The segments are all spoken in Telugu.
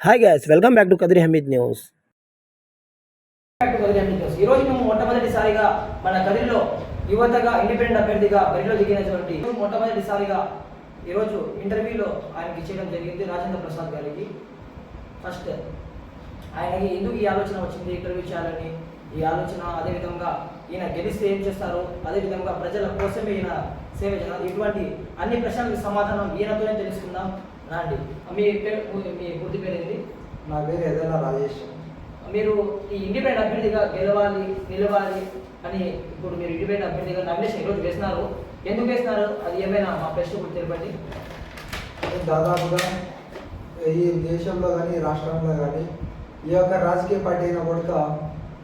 Hi guys welcome back to Kadiri Hameed news to news. ఈ రోజు మేము మొట్టమొదటిసారిగా మన కదిరిలో యువతగా ఇండిపెండెంట్ అభ్యర్థిగా బరిలో దిగినటువంటి మొట్టమొదటిసారిగా ఈరోజు ఇంటర్వ్యూలో ఆయనకి ఇచ్చేయడం జరిగింది రాజేంద్ర ప్రసాద్ గారికి. ఫస్ట్ ఆయనకి ఎందుకు ఈ ఆలోచన వచ్చింది ఇంటర్వ్యూ చేయాలని? ఈ ఆలోచన అదేవిధంగా ఈయన గెలిస్తే ఏం చేస్తారు? అదేవిధంగా ప్రజల కోసమే ఈయన సేవ చేయాలి ఇటువంటి అన్ని ప్రశ్నలకు సమాధానం ఈయనతోనే తెలుసుకుందాం. రండి. మీ పేరు మీ పూర్తి పేరు నా పేరు ఏదైనా రాజేష్. మీరు ఈ ఇండిపెండెంట్ అభ్యర్థిగా గెలవాలి నిలవాలి అని ఇప్పుడు మీరు ఇండిపెండెంట్ అభ్యర్థిగా నామినేషన్ ఈరోజు వేసినారు. ఎందుకు వేసినారు? అది ఏమైనా మా ప్రశ్న ఇప్పుడు తెలిపండి. దాదాపుగా ఈ దేశంలో కానీ రాష్ట్రంలో కానీ ఈ యొక్క రాజకీయ పార్టీ అయిన కూడా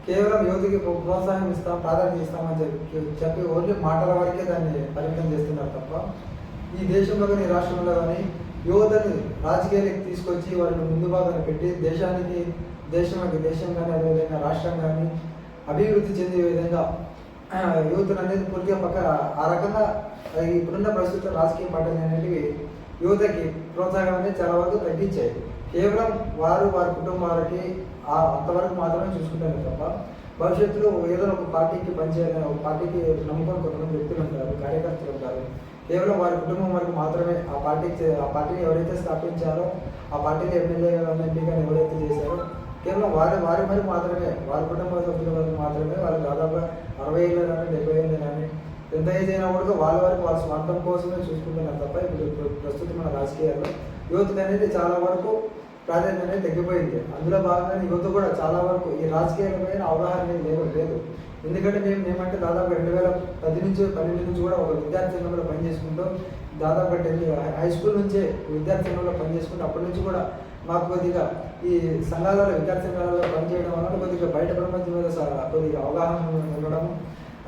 కేవలం యువతికి ప్రోత్సాహం ఇస్తాం ప్రాధాన్యత ఇస్తామని చెప్పి చెప్పి ఓన్లీ మాటల వరకే దాన్ని పరిమితం చేస్తున్నారు తప్ప ఈ దేశంలో కానీ రాష్ట్రంలో కానీ యువతని రాజకీయాలకు తీసుకొచ్చి వాళ్ళని ముందు భాగాన్ని పెట్టి దేశానికి దేశం దేశం కానీ అదేవిధంగా రాష్ట్రం కానీ అభివృద్ధి చెందే విధంగా యువతను అనేది పూర్తిగా పక్క ఆ రకంగా ఇప్పుడున్న ప్రస్తుత రాజకీయ పార్టీలు అనేటివి యువతకి ప్రోత్సాహం అనేది చాలా వరకు తగ్గించాయి. కేవలం వారు వారి కుటుంబాలకి అంతవరకు మాత్రమే చూసుకుంటారు తప్ప భవిష్యత్తులో ఏదో ఒక పార్టీకి పనిచేయాలని ఒక పార్టీకి నమ్మకం కొంతమంది వ్యక్తులు ఉంటారు కార్యకర్తలు ఉంటారు. కేవలం వారి కుటుంబం వరకు మాత్రమే ఆ పార్టీ చే- ఆ పార్టీని ఎవరైతే స్థాపించారో ఆ పార్టీని ఎమ్మెల్యే కానీ ఎంపీ కానీ ఎవరైతే చేశారో కేవలం వారి వారి వరకు మాత్రమే వారి కుటుంబ సభ్యుల వరకు మాత్రమే వాళ్ళు దాదాపుగా అరవై ఏళ్ళు కానీ డెబ్బై ఏళ్ళు కానీ ఎంత ఏజ్ అయినా కూడా వాళ్ళ వరకు వాళ్ళ స్వార్థం కోసమే చూసుకుంటున్నారు తప్ప ఇప్పుడు ఇప్పుడు ప్రస్తుతం మన రాజకీయాల్లో యువతకు అనేది చాలా వరకు ప్రాధాన్యత అనేది తగ్గిపోయింది. అందులో భాగంగా యువత కూడా చాలా వరకు ఈ రాజకీయమైన అవగాహన అనేది లేదు లేదు. ఎందుకంటే మేము ఏమంటే దాదాపు రెండు వేల పది నుంచి పన్నెండు నుంచి కూడా ఒక విద్యార్థి సంఘంలో పనిచేసుకుంటూ దాదాపు టెన్ హై స్కూల్ నుంచే విద్యార్థి సంఘంలో పనిచేసుకుంటూ అప్పటి నుంచి కూడా మాకు కొద్దిగా ఈ సంఘాలలో విద్యార్థి సంఘాలలో పనిచేయడం వల్ల కొద్దిగా బయట ప్రపంచం మీద కొద్దిగా అవగాహన ఉండడం.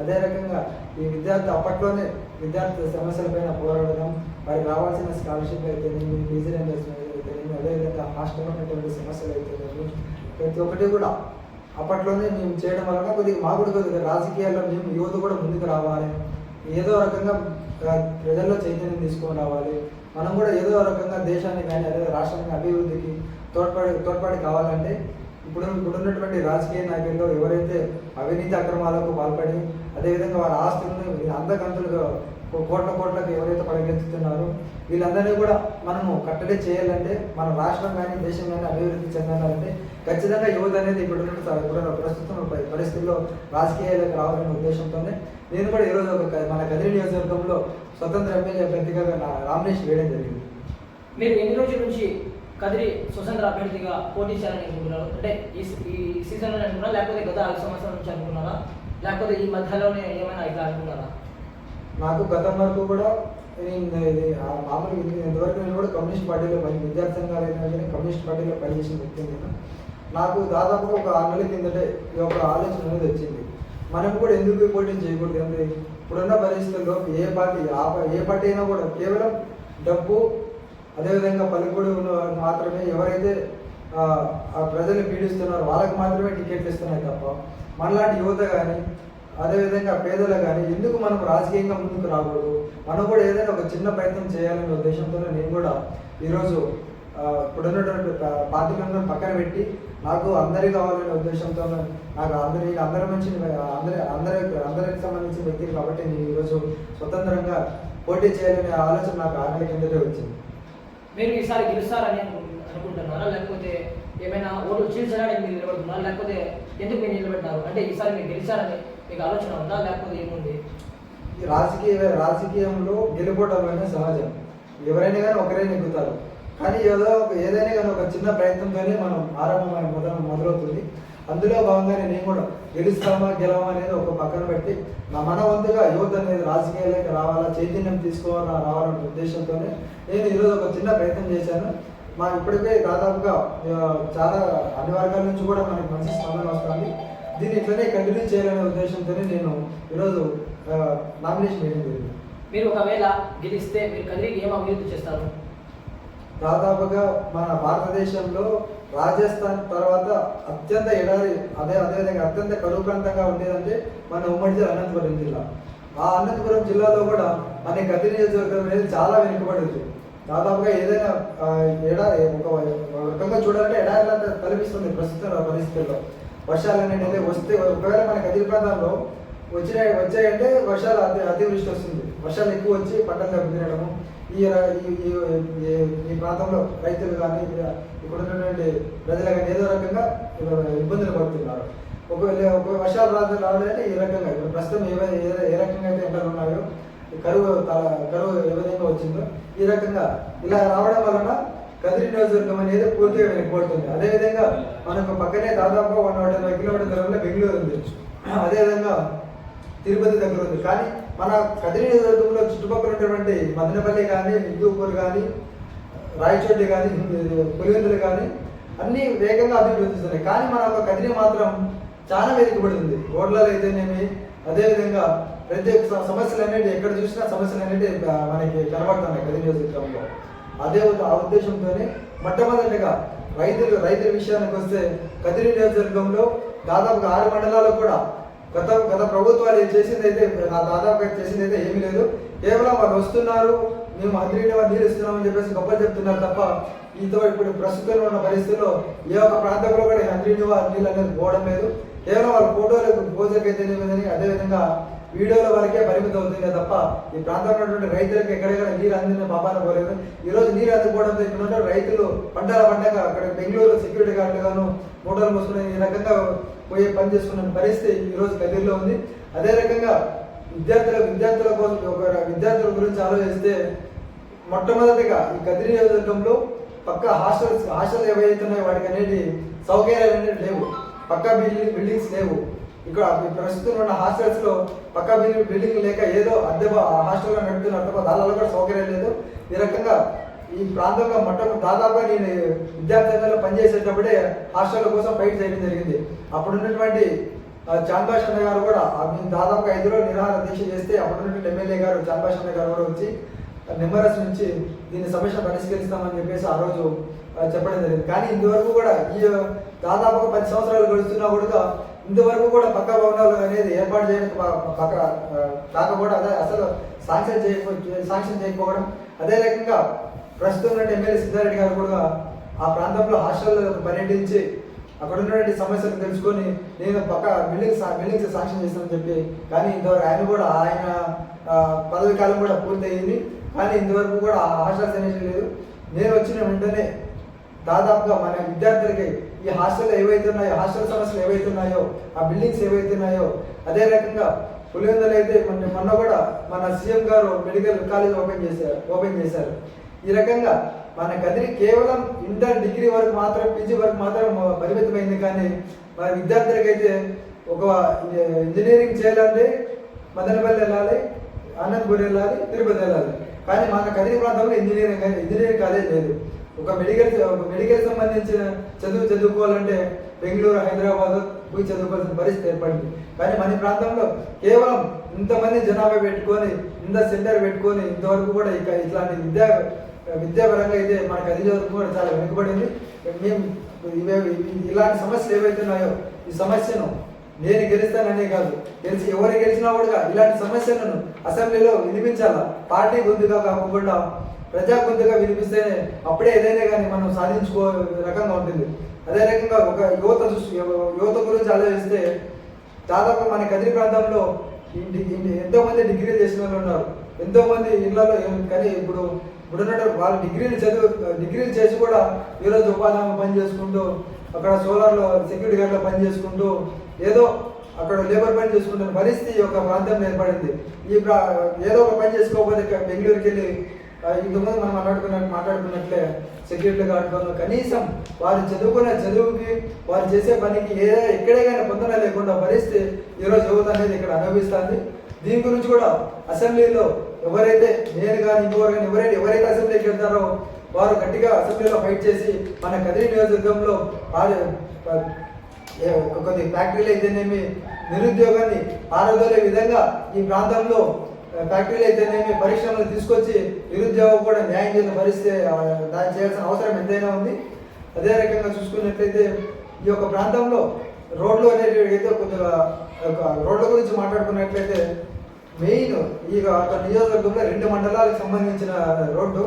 అదే రకంగా ఈ విద్యార్థి అప్పట్లోనే విద్యార్థి సమస్యలపైన పోరాడడం వారికి రావాల్సిన స్కాలర్షిప్ అయితే ఫీజు రియంబర్స్మెంట్ అదేవిధంగా హాస్టల్లో ఉన్నటువంటి సమస్యలు అయితే ప్రతి ఒక్కటి కూడా అప్పట్లోనే మేము చేయడం వలన కొద్దిగా మా కూడా కొద్దిగా రాజకీయాల్లో మేము యువత కూడా ముందుకు రావాలి. ఏదో రకంగా ప్రజల్లో చైతన్యం తీసుకొని రావాలి. మనం కూడా ఏదో రకంగా దేశాన్ని కానీ అదే రాష్ట్రాన్ని అభివృద్ధికి తోడ్పడి తోడ్పాటు కావాలంటే ఇప్పుడు ఇప్పుడున్నటువంటి రాజకీయ నాయకుల్లో ఎవరైతే అవినీతి అక్రమాలకు పాల్పడి అదేవిధంగా వారి ఆస్తులను అందకంతులుగా కోట్ల కోట్లకు ఎవరైతే పడగెత్తుతున్నారో వీళ్ళందరినీ కూడా మనము కట్టడి చేయాలంటే మన రాష్ట్రం కానీ దేశం కానీ అభివృద్ధి చెందాలంటే ఖచ్చితంగా యువత అనేది ఇప్పుడు ప్రస్తుతం పరిస్థితుల్లో రాజకీయాలకు రావాలనే ఉద్దేశంతోనే నేను కూడా ఈరోజు ఒక మన కదిరి నియోజకవర్గంలో స్వతంత్ర ఎమ్మెల్యే అభ్యర్థిగా నా నామినేషన్ వేయడం జరిగింది. మీరు ఎన్ని రోజుల నుంచి కదిరి స్వతంత్ర అభ్యర్థిగా పోటీ చేయాలని అనుకున్నారు అంటే ఈ ఈ సీజన్లో అనుకున్నారా? లేకపోతే గత ఐదు సంవత్సరాల నుంచి అనుకున్నారా? లేకపోతే ఈ మధ్యలోనే ఏమైనా ఇట్లా అనుకున్నారా? నాకు గతం వరకు కూడా నేను ఇది ఆ మామూలుగా ఇది ఇంతవరకు నేను కూడా కమ్యూనిస్ట్ పార్టీలో పని విద్యార్థి సంఘాలు అయినా కానీ కమ్యూనిస్ట్ పార్టీలో పనిచేసిన వ్యక్తి నేను నాకు దాదాపుగా ఒక ఆరు నెలల కిందటే ఈ యొక్క ఆలోచన అనేది వచ్చింది. మనం కూడా ఎందుకు పోటీ చేయకూడదు అంటే ఇప్పుడున్న పరిస్థితుల్లో ఏ పార్టీ ఆ ఏ పార్టీ అయినా కూడా కేవలం డబ్బు అదేవిధంగా పలుకుడు ఉన్న మాత్రమే ఎవరైతే ఆ ప్రజలు పీడిస్తున్నారో వాళ్ళకి మాత్రమే టికెట్లు ఇస్తున్నాయి తప్ప మనలాంటి యువత కానీ అదేవిధంగా పేదలు కానీ ఎందుకు మనం రాజకీయంగా ముందుకు రాకూడదు? మనం కూడా ఏదైనా ఒక చిన్న ప్రయత్నం చేయాలనే ఉద్దేశంతోనే నేను కూడా ఈరోజు ఇప్పుడున్నటువంటి పార్టీ పార్టీలను పక్కన పెట్టి నాకు అందరి కావాలనే ఉద్దేశంతో నాకు అందరి అందరి మంచి అందరి అందరి అందరికి సంబంధించిన వ్యక్తి కాబట్టి నేను ఈరోజు స్వతంత్రంగా పోటీ చేయాలనే ఆలోచన నాకు ఆరు కిందటే వచ్చింది. మీరు ఈసారి గెలుస్తారని అనుకుంటున్నారా? లేకపోతే ఏమైనా ఓట్లు చీల్చడానికి మీరు నిలబడుతున్నారా? లేకపోతే ఎందుకు మీరు నిలబెట్టినారు? అంటే ఈసారి మీరు గెలిచారని మీకు ఆలోచన ఉందా? లేకపోతే ఏముంది? ఈ రాజకీయ రాజకీయంలో గెలుపోవడం అనేది సహజం. ఎవరైనా కానీ ఒకరే నెగ్గుతారు. కానీ ఏదో ఒక- ఏదైనా కానీ ఒక చిన్న ప్రయత్నంతోనే మనం ఆరంభమైన మొదలు మొదలవుతుంది. అందులో భాగంగానే నేను కూడా గెలుస్తామా గెలవా అనేది ఒక పక్కన పెట్టి నా మన వంతుగా యువత అనేది రాజకీయాలకు రావాలా చైతన్యం తీసుకోవాలా రావాలనే ఉద్దేశంతోనే నేను ఈరోజు ఒక చిన్న ప్రయత్నం చేశాను. మా ఇప్పటికే దాదాపుగా చాలా అన్ని వర్గాల నుంచి కూడా మనకి మంచి స్పందన వస్తుంది. దీన్ని ఇట్లనే కంటిన్యూ చేయాలనే ఉద్దేశంతోనే నేను ఈరోజు నామినేషన్ వేయడం జరిగింది. మీరు ఒకవేళ గెలిస్తే మీరు కదిరికి ఏం అభివృద్ధి చేస్తారు? దాదాపుగా మన భారతదేశంలో రాజస్థాన్ తర్వాత అత్యంత ఎడారి అదే అదేవిధంగా అత్యంత కరువు ప్రాంతంగా ఉండేదంటే మన ఉమ్మడి జిల్లా అనంతపురం జిల్లా. ఆ అనంతపురం జిల్లాలో కూడా మన కదిరి నియోజకవర్గం అనేది చాలా వెనుకబడి ఉంది. దాదాపుగా ఏదైనా ఏడా ఒక రకంగా చూడాలంటే ఎడారిలా తలపిస్తుంది ప్రస్తుత పరిస్థితుల్లో. వర్షాలు అనేవి వస్తే ఒకవేళ మన కదిరి ప్రాంతాల్లో వచ్చినాయి వచ్చాయంటే వర్షాలు అతి అతివృష్టి వస్తుంది. వర్షాలు ఎక్కువ వచ్చి పంటలు దెబ్బతినడము. ఈ ఈ- ఈ- ప్రాంతంలో రైతులు కానీ ఇక్కడ ఉన్నటువంటి ప్రజలు కానీ ఏదో రకంగా ఇబ్బందులు పడుతున్నారు. ఒకవేళ ఒక వర్షాలు రాదు రావాలంటే ఈ రకంగా ఇప్పుడు ప్రస్తుతం ఏ ఏ- ఏ రకంగా అయితే ఎండలు ఉన్నాయో కరువు కరువు ఏ విధంగా వచ్చిందో ఈ రకంగా ఇలా రావడం వలన కదిరి నియోజకవర్గం అనేది పూర్తిగా వెనకబడుతుంది అదేవిధంగా మనకు పక్కనే దాదాపు వన్ నాట్ ఎనభై కిలోమీటర్ దూరంలో బెంగళూరు ఉంది. అదేవిధంగా తిరుపతి దగ్గర ఉంది. కానీ మన కదిరి నియోజకవర్గంలో చుట్టుపక్కల ఉన్నటువంటి మదనపల్లి కానీ హిందూపూర్ కానీ రాయచోటి కానీ పులివెందులు కానీ అన్ని వేగంగా అభివృద్ధి చెందుతున్నాయి. కానీ మన కదిరి మాత్రం చాలా వెనుకబడుతుంది. రోడ్లలో అయితేనేమి అదేవిధంగా ప్రతి ఒక్క సమస్యలు అనేవి ఎక్కడ చూసినా సమస్యలు అనేవి మనకి కనబడుతున్నాయి కదిరి నియోజకవర్గంలో. అదే ఒక ఆ ఉద్దేశంతోనే మొట్టమొదటిగా రైతులు రైతుల విషయానికి వస్తే కదిరి నియోజకవర్గంలో దాదాపుగా ఆరు మండలాలు కూడా గత గత ప్రభుత్వాలు ఏం చేసిందైతే నా దాదాపుగా చేసిందైతే ఏమీ లేదు. కేవలం వాళ్ళు వస్తున్నారు మేము మంత్రి నీళ్ళు ఇస్తున్నామని చెప్పేసి గొప్పలు చెప్తున్నారు తప్ప ఈతో ఇప్పుడు ప్రస్తుతం ఉన్న పరిస్థితుల్లో ఏ ఒక్క ప్రాంతంలో కూడా మంత్రి నీళ్ళు అనేది పోవడం లేదు. కేవలం వాళ్ళ ఫోటోలకు పోజర్కి అదేవిధంగా వీడియోల వరకే పరిమితం అవుతుంది తప్ప ఈ ప్రాంతంలో ఉన్నటువంటి రైతులకు ఎక్కడెక్కడ నీరు అందిన పాపాన పోలేదు. ఈరోజు నీరు అందుకోవడంతో ఇక్కడ ఉన్న రైతులు పంటల పండగ అక్కడ బెంగళూరు సెక్యూరిటీ గార్డులుగాను మోటార్లు మోసుకుని ఈ రకంగా పోయి పని చేసుకున్న పరిస్థితి ఈరోజు గదిలో ఉంది. అదే రకంగా విద్యార్థుల విద్యార్థుల కోసం ఒక విద్యార్థుల గురించి ఆలోచిస్తే మొట్టమొదటిగా ఈ కదిరి నియోజకవర్గంలో పక్క హాస్టల్స్ హాస్టల్ ఏవైతే ఉన్నాయో వాటికి అనేది సౌకర్యాలు అనేవి లేవు. పక్క బిల్డింగ్ బిల్డింగ్స్ లేవు. ఇక్కడ మీ ప్రస్తుతం ఉన్న హాస్టల్స్లో పక్క బిల్డింగ్ లేక ఏదో అద్దె హాస్టల్లో నడుపుతున్నారు తప్ప దానిలో కూడా సౌకర్యం లేదు. ఈ రకంగా ఈ ప్రాంతంలో మొట్టమొదటి దాదాపుగా నేను విద్యార్థులలో పనిచేసేటప్పుడే హాస్టల్ కోసం ఫైట్ చేయడం జరిగింది. అప్పుడు ఉన్నటువంటి చాంబాష్ అన్న గారు కూడా మేము దాదాపు ఐదు రోజులు నిరాహార దీక్ష చేస్తే అప్పుడు ఉన్నటువంటి ఎమ్మెల్యే గారు చాంబాష్ అన్న గారు కూడా వచ్చి నిమ్మరస్ నుంచి దీని సమస్య పరిష్కరిస్తామని చెప్పేసి ఆ రోజు చెప్పడం జరిగింది. కానీ ఇంతవరకు కూడా ఈ దాదాపుగా పది సంవత్సరాలు గడుస్తున్నా కూడా ఇంతవరకు కూడా పక్క భవనాలు అనేది ఏర్పాటు చేయడం పక్క కాకపోవడం కాక కూడా అదే అసలు శాంక్షన్ చేయకపో శాంక్షన్ చేయకపోవడం. అదే రకంగా ప్రస్తుతం ఉన్నటువంటి ఎమ్మెల్యే సిద్ధారెడ్డి గారు కూడా ఆ ప్రాంతంలో హాస్టల్లో పర్యటించి అక్కడ ఉన్నటువంటి సమస్యలు తెలుసుకొని నేను పక్క బిల్డింగ్స్ బిల్డింగ్స్ శాంక్షన్ చేస్తానని చెప్పి కానీ ఇంతవరకు ఆయన కూడా ఆయన పదవి కాలం కూడా పూర్తయింది. కానీ ఇంతవరకు కూడా ఆ హాస్టల్స్ అనేది లేదు. నేను వచ్చిన వెంటనే దాదాపుగా మన విద్యార్థులకి ఈ హాస్టల్ ఏవైతే ఉన్నాయో హాస్టల్ సమస్యలు ఏవైతే ఉన్నాయో ఆ బిల్డింగ్స్ ఏవైతే ఉన్నాయో అదే రకంగా పులివెందులు అయితే మొన్న మొన్న కూడా మన సీఎం గారు మెడికల్ కాలేజ్ ఓపెన్ చేశారు ఓపెన్ చేశారు. ఈ రకంగా మన కదిరి కేవలం ఇంటర్ డిగ్రీ వరకు మాత్రం పీజీ వరకు మాత్రం పరిమితమైంది కానీ మన విద్యార్థులకైతే ఒక ఇంజనీరింగ్ చేయాలంటే మదనపల్లి వెళ్ళాలి ఆనంద్పూర్ వెళ్ళాలి తిరుపతి వెళ్ళాలి. కానీ మన కదిరి ప్రాంతంలో ఇంజనీరింగ్ ఇంజనీరింగ్ కాలేజ్ లేదు. ఒక మెడికల్ ఒక మెడికల్ సంబంధించిన చదువు చదువుకోవాలంటే బెంగళూరు హైదరాబాద్ పోయి చదువుకోవాల్సిన పరిస్థితి ఏర్పడింది. కానీ మన ప్రాంతంలో కేవలం ఇంతమంది జనాభా పెట్టుకొని ఇంత సెంటర్ పెట్టుకొని ఇంతవరకు కూడా ఇక ఇట్లాంటి విద్యా విద్యాపరంగా అయితే మనకు అది వరకు కూడా చాలా వెనుకబడింది మేము ఇవే ఇలాంటి సమస్యలు ఏవైతే ఉన్నాయో ఈ సమస్యను నేను గెలుస్తాననే కాదు గెలిచి ఎవరు గెలిచినా కూడా ఇలాంటి సమస్యలను అసెంబ్లీలో వినిపించాలా? పార్టీ గొంతుగా కాకుండా ప్రజా గొంతుగా వినిపిస్తే అప్పుడే ఏదైనా కానీ మనం సాధించుకో రకంగా ఉంటుంది. అదే రకంగా ఒక యువత యువత గురించి ఆలోచిస్తే దాదాపు మన కదిరి ప్రాంతంలో ఇంటి ఎంతోమంది డిగ్రీలు చేసిన వాళ్ళు ఉన్నారు. ఎంతోమంది ఇళ్ళలో కానీ ఇప్పుడు ఇప్పుడున్న వాళ్ళు డిగ్రీలు చదువు డిగ్రీలు చేసి కూడా ఈరోజు ఉపాధి పని చేసుకుంటూ అక్కడ సోలార్లో సెక్యూరిటీ గార్డ్లో పని చేసుకుంటూ ఏదో అక్కడ లేబర్ పని చేసుకుంటున్న పరిస్థితి ఈ యొక్క ప్రాంతం ఏర్పడింది. ఈ ప్రా ఏదో ఒక పని చేసుకోకపోతే బెంగళూరుకి వెళ్ళి ఇంతకుముందు మనం మాట్లాడుకున్నట్టు మాట్లాడుకున్నట్లే సెక్యూరిటీ గార్డ్ కనీసం వారు చదువుకునే చదువుకి వారు చేసే పనికి ఏ ఎక్కడే కానీ పొందన లేకుండా పరిస్థితి ఈరోజు యువత అనేది ఇక్కడ అనుభవిస్తుంది. దీని గురించి కూడా అసెంబ్లీలో ఎవరైతే నేను కానీ ఇంకోరు కానీ ఎవరైతే ఎవరైతే అసెంబ్లీకి వెళ్తారో వారు గట్టిగా అసెంబ్లీలో ఫైట్ చేసి మన కదిరి నియోజకవర్గంలో వారు కొద్ది ఫ్యాక్టరీలు అయితేనేమి నిరుద్యోగాన్ని ఆరోగ్య విధంగా ఈ ప్రాంతంలో ఫ్యాక్టరీలు అయితేనేమి పరిశ్రమలు తీసుకొచ్చి నిరుద్యోగం కూడా న్యాయం చేసిన పరిస్థితి దాన్ని చేయాల్సిన అవసరం ఎంతైనా ఉంది. అదే రకంగా చూసుకున్నట్లయితే ఈ యొక్క ప్రాంతంలో రోడ్లు అనేవి అయితే కొద్దిగా రోడ్ల గురించి మాట్లాడుకున్నట్లయితే మెయిన్ ఈ నియోజకవర్గంలో రెండు మండలాలకు సంబంధించిన రోడ్డు.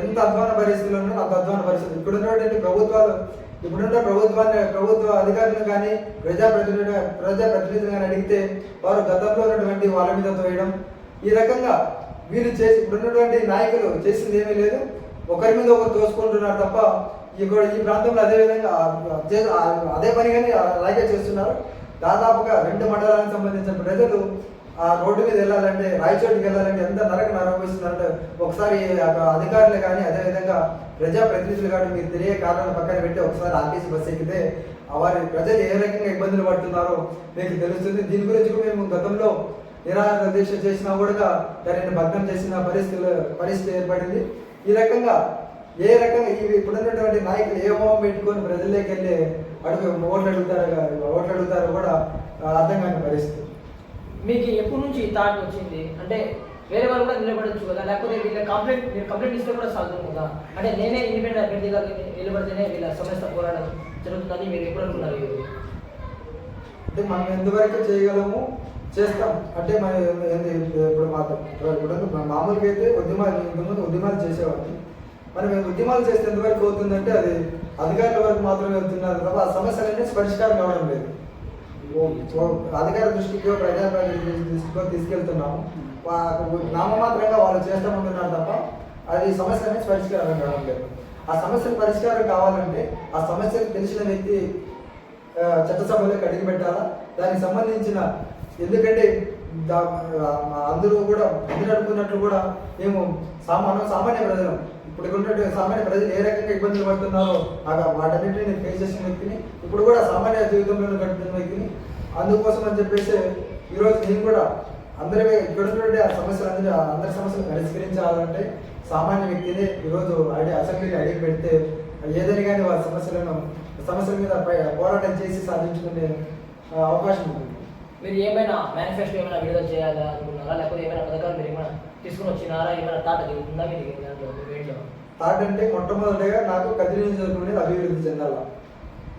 ఎంత అధ్వాన పరిస్థితులు ఉన్నారో అంత అధ్వాన పరిస్థితులు ఇప్పుడు ఉన్నటువంటి ప్రభుత్వాలు ఇప్పుడున్న ప్రభుత్వాన్ని ప్రభుత్వ అధికారులు కానీ ప్రజాప్రతినిధులు ప్రజాప్రతినిధులు కానీ అడిగితే వారు గతంలో ఉన్నటువంటి వాళ్ళ మీద తోయడం ఈ రకంగా వీళ్ళు చేసి ఇప్పుడున్నటువంటి నాయకులు చేసింది ఏమీ లేదు. ఒకరి మీద ఒకరు తోసుకుంటున్నారు తప్ప ఇక్కడ ఈ ప్రాంతంలో అదే విధంగా అదే పని కానీ అలాగే చేస్తున్నారు. దాదాపుగా రెండు మండలానికి సంబంధించిన ప్రజలు ఆ రోడ్డు మీద వెళ్ళాలంటే రాయచోటికి వెళ్ళాలంటే ఎంత నరక అనుభవిస్తున్నారంటే ఒకసారి అధికారులు కానీ అదేవిధంగా ప్రజాప్రతినిధులు కానీ మీరు తెలియ కారణాలు పక్కన పెట్టి ఒకసారి ఆర్టీసీ బస్సు ఎక్కితే వారి ప్రజలు ఏ రకంగా ఇబ్బందులు పడుతున్నారో మీకు తెలుస్తుంది. దీని గురించి కూడా మేము గతంలో నిరాహార దీక్ష చేసినా కూడా దానిని భగ్నం చేసిన పరిస్థితులు పరిస్థితి ఏర్పడింది. ఈ రకంగా ఏ రకంగా ఇవి ఇప్పుడున్నటువంటి నాయకులు ఏ మోహం పెట్టుకొని ప్రజల్లోకి వెళ్ళి అడుగు ఓట్లు అడుగుతారు ఓట్లు అడుగుతారో కూడా అర్థం కాని పరిస్థితి. మీకు ఎప్పటి నుంచి ఈ థాట్ వచ్చింది? అంటే వేరే వాళ్ళు కూడా నిలబడచ్చు కదా? లేకపోతే వీళ్ళ కంప్లైంట్ మీరు కంప్లైంట్ ఇస్తే కూడా సాగుతుంది కదా? అంటే నేనే ఇండిపెండెంట్ అభ్యర్థిగా నిలబడితేనే వీళ్ళ సమస్య పోరాటం జరుగుతుందని మీరు ఎప్పుడు అనుకున్నారు? అంటే మనం ఎంతవరకు చేయగలము? చేస్తాం. అంటే మన ఇప్పుడు మాత్రం ఇప్పుడు మామూలుగా అయితే ఉద్యమాలు ఇంతకుముందు ఉద్యమాలు చేసేవాడిని మరి మేము ఉద్యమాలు చేస్తే ఎంతవరకు అవుతుందంటే అది అధికారుల వరకు మాత్రమే వెళ్తున్నారు తప్ప ఆ సమస్యలన్నీ అనేది పరిష్కారం కావడం లేదు. అధికార దృష్టికో ప్రజాప్రతినిధి దృష్టికో తీసుకెళ్తున్నాము. నామమాత్రంగా వాళ్ళు చేస్తామంటున్నారు తప్ప అది సమస్య అనేది పరిష్కారం కావడం లేదు. ఆ సమస్యలు పరిష్కారం కావాలంటే ఆ సమస్యకు తెలిసిన వ్యక్తి చట్టసభలోకి అడిగి పెట్టాలా? దానికి సంబంధించిన ఎందుకంటే అందరూ కూడా అందరూ అనుకున్నట్లు కూడా మేము సామాన్య సామాన్య ప్రజలు. ఇప్పుడు ఉన్నటువంటి సామాన్య ప్రజలు ఏ రకంగా ఇబ్బందులు పడుతున్నారో అలా వాటన్నింటినీ నేను ఫేస్ చేసిన వ్యక్తిని ఇప్పుడు కూడా సామాన్య జీవితంలో గడుపుతున్న వ్యక్తిని. అందుకోసం అని చెప్పేసి ఈరోజు నేను కూడా అందరి ఇక్కడ ఉన్నటువంటి ఆ సమస్యలు అందరి అందరి సమస్యలు పరిష్కరించాలంటే సామాన్య వ్యక్తిని ఈరోజు అడి అసెంబ్లీని అడిగి పెడితే ఏదని కానీ వారి సమస్యలను సమస్యల మీద పోరాటం చేసి సాధించుకునే అవకాశం ఉంది మీరు ఏమైనా మేనిఫెస్టో ఏమైనా విడుదల చేయాలా అనుకున్నారా? లేకపోతే ఏమైనా పథకాలు మీరు ఏమైనా తీసుకుని వచ్చినారా? ఏమైనా తాట ఉందా మీరు దాంట్లో మీ వేడిలో థాట్ అంటే మొట్టమొదటిగా నాకు కదిరి నియోజకవర్గం అభివృద్ధి చెందాల.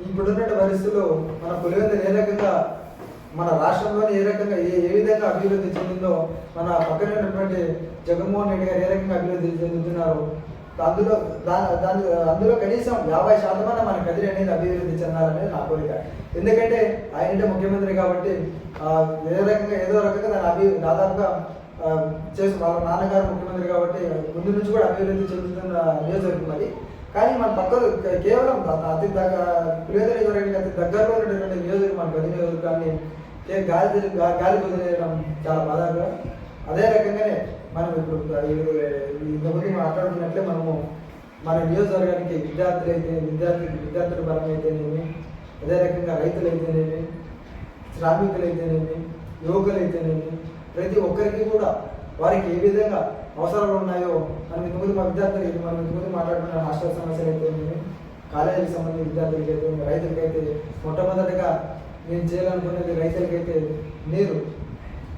ఇప్పుడున్న పరిస్థితుల్లో మన పులివెందులు ఏ రకంగా మన రాష్ట్రంలోని ఏ రకంగా ఏ ఏ విధంగా అభివృద్ధి చెందిందో మన పక్కన ఉన్నటువంటి జగన్మోహన్ రెడ్డి గారు ఏ రకంగా అభివృద్ధి చెందుతున్నారు అందులో దా దాని అందులో కనీసం యాభై శాతమైన మన కదిరి అనేది అభివృద్ధి చెందాలనేది నా కోరిక. ఎందుకంటే ఆయన ముఖ్యమంత్రి కాబట్టి ఏ రకంగా ఏదో రకంగా దాని అభి దాదాపుగా చేసి వాళ్ళ నాన్నగారు ముఖ్యమంత్రి కాబట్టి ముందు నుంచి కూడా అభివృద్ధి చెందుతున్న నియోజకవర్గం అది. కానీ మన పక్కన కేవలం అతి దగ్గర ప్రియత నియోజకవర్గానికి అతి దగ్గరలో ఉన్నటువంటి నియోజకవర్గం మన గది నియోజకవర్గాన్ని గాలి గా- గాలి వదిలేయడం చాలా బాధాకరం. అదే రకంగానే మనం ఇప్పుడు ఇంతకుముందు మాట్లాడుతున్నట్లే మనము మన నియోజకవర్గానికి విద్యార్థులు అయితే విద్యార్థి విద్యార్థుల పరం అయితేనేమి అదే రకంగా రైతులు అయితేనేమి శ్రామికులు అయితేనేమి యువకులు అయితేనేమి ప్రతి ఒక్కరికి కూడా వారికి ఏ విధంగా అవసరాలు ఉన్నాయో మనం ఇంతకుముందు మా విద్యార్థులకి మనం ఇంతకుముందు మాట్లాడుకున్న హాస్టల్ సమస్యలు అయితేనేమి కాలేజీకి సంబంధించిన విద్యార్థులకి అయితే రైతులకైతే మొట్టమొదటిగా నేను చేయాలనుకున్నది రైతులకైతే నీరు.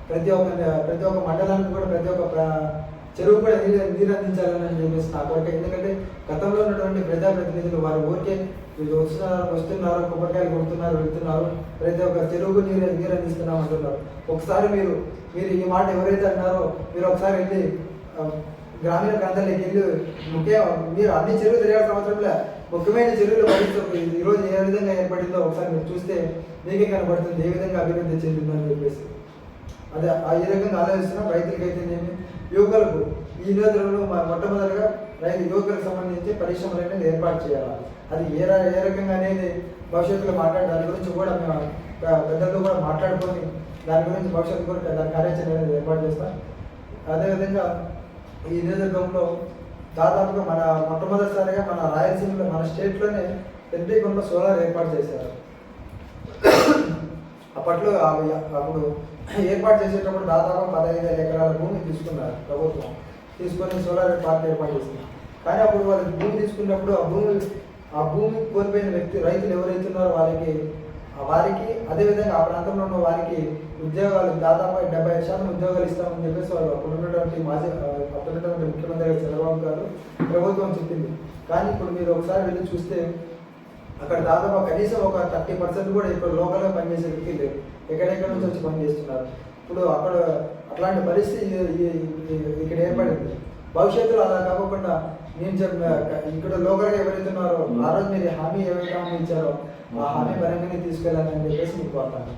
ప్రతి ఒక్క ప్రతి ఒక్క మండలానికి కూడా ప్రతి ఒక్క చెరువు కూడా నీరు నీరు అందించాలని చెప్పేసి నా కోరిక. ఎందుకంటే గతంలో ఉన్నటువంటి ప్రజాప్రతినిధులు వారి ఊరికే వీళ్ళు వస్తున్నారు వస్తున్నారు కొబ్బరికాయలు కొడుతున్నారు వెళ్తున్నారు ప్రతి ఒక్క చెరువుకు నీరు నీరు అందిస్తున్నాం అంటున్నారు. ఒకసారి మీరు మీరు ఈ మాట ఎవరైతే అన్నారో మీరు ఒకసారి వెళ్ళి గ్రామీణ ప్రాంతాల్లోకి వెళ్ళి ముఖ్య మీరు అన్ని చెరువులు తిరగాల్సిన అవసరంలో ముఖ్యమైన చెరువులు పరిస్థితి ఈరోజు ఏ విధంగా ఏర్పడిందో ఒకసారి మీరు చూస్తే మీకే కనబడుతుంది. ఏ విధంగా అభివృద్ధి చెందిందో అని చెప్పేసి. అదే ఆ ఈ రకంగా ఆలోచిస్తున్నాం రైతులకైతేనేమి యువకులకు ఈ రోజులలో మొట్టమొదటిగా రైతు యువకులకు సంబంధించి పరిశ్రమలు అనేది ఏర్పాటు చేయాలి. అది ఏ ఏ రకంగా అనేది భవిష్యత్తులో మాట్లాడి దాని గురించి కూడా మేము పెద్దలతో కూడా మాట్లాడుకొని దాని గురించి భవిష్యత్తు కూడా దాని కార్యాచరణ అనేది ఏర్పాటు చేస్తాం. అదేవిధంగా ఈ నియోజకవర్గంలో దాదాపుగా మన మొట్టమొదటిసారిగా మన రాయలసీమలో మన స్టేట్లోనే పెద్దకొండ సోలార్ ఏర్పాటు చేశారు. అప్పట్లో అప్పుడు ఏర్పాటు చేసేటప్పుడు దాదాపు పదహైదు ఎకరాల భూమి తీసుకున్నారు ప్రభుత్వం. తీసుకొని సోలార్ పార్క్ ఏర్పాటు చేసింది. కానీ అప్పుడు వాళ్ళు భూమి తీసుకున్నప్పుడు ఆ భూమి ఆ భూమి కోల్పోయిన వ్యక్తి రైతులు ఎవరైతే ఉన్నారో వాళ్ళకి వారికి అదేవిధంగా ఆ ప్రాంతంలో ఉన్న వారికి ఉద్యోగాలు దాదాపు డెబ్బై ఐదు శాతం ఉద్యోగాలు ఇస్తామని చెప్పేసి వాళ్ళు అప్పుడున్నటువంటి మాజీ అప్పుడున్నటువంటి ముఖ్యమంత్రి చంద్రబాబు గారు ప్రభుత్వం చెప్పింది. కానీ ఇప్పుడు మీరు ఒకసారి వెళ్ళి చూస్తే అక్కడ దాదాపు కనీసం ఒక థర్టీ పర్సెంట్ కూడా ఇప్పుడు లోకల్గా పనిచేసే వ్యక్తి లేరు ఎక్కడెక్కడ నుంచి వచ్చి పనిచేస్తున్నారు? ఇప్పుడు అక్కడ అట్లాంటి పరిస్థితి ఇక్కడ ఏర్పడింది. భవిష్యత్తులో అలా కాకుండా నేను చెప్పిన ఇక్కడ లోకల్గా ఎవరైతే ఉన్నారో ఆ రోజు మీరు హామీ ఏవైతే హామీ ఇచ్చారో ఆ హామీ పరంగానే తీసుకెళ్ళాలని చెప్పేసి మీకు కోరుతాను.